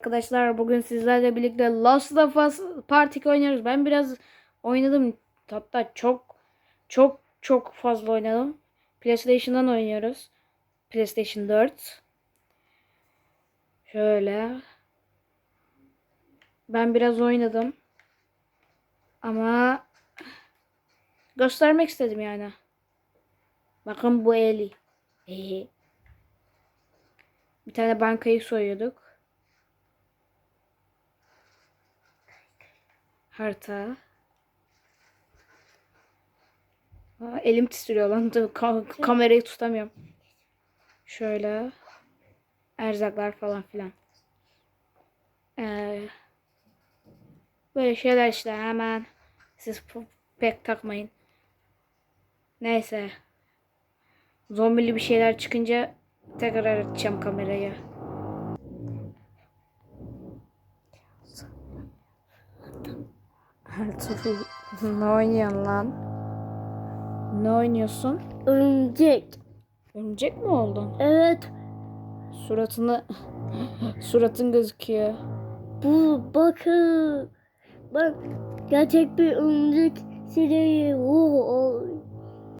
Arkadaşlar bugün sizlerle birlikte Last of Us Part 2 oynuyoruz. Ben biraz oynadım. Hatta çok çok çok fazla oynadım. PlayStation'dan oynuyoruz. PlayStation 4. Şöyle. Ben biraz oynadım. Ama göstermek istedim yani. Bakın bu Eli. Bir tane bankayı soyuyorduk. Harita. Aa, elim titriyor lan. Ka- kamerayı tutamıyorum. Şöyle. Erzaklar falan filan. Ee, böyle şeyler işte hemen. Siz pek takmayın. Neyse. Zombili bir şeyler çıkınca tekrar açacağım kamerayı. Ertuğrul ne oynuyorsun lan? Ne oynuyorsun? Örümcek. Örümcek mi oldun? Evet. Suratını suratın gözüküyor. Bu bakın. Bak gerçek bir örümcek sineği. Oo,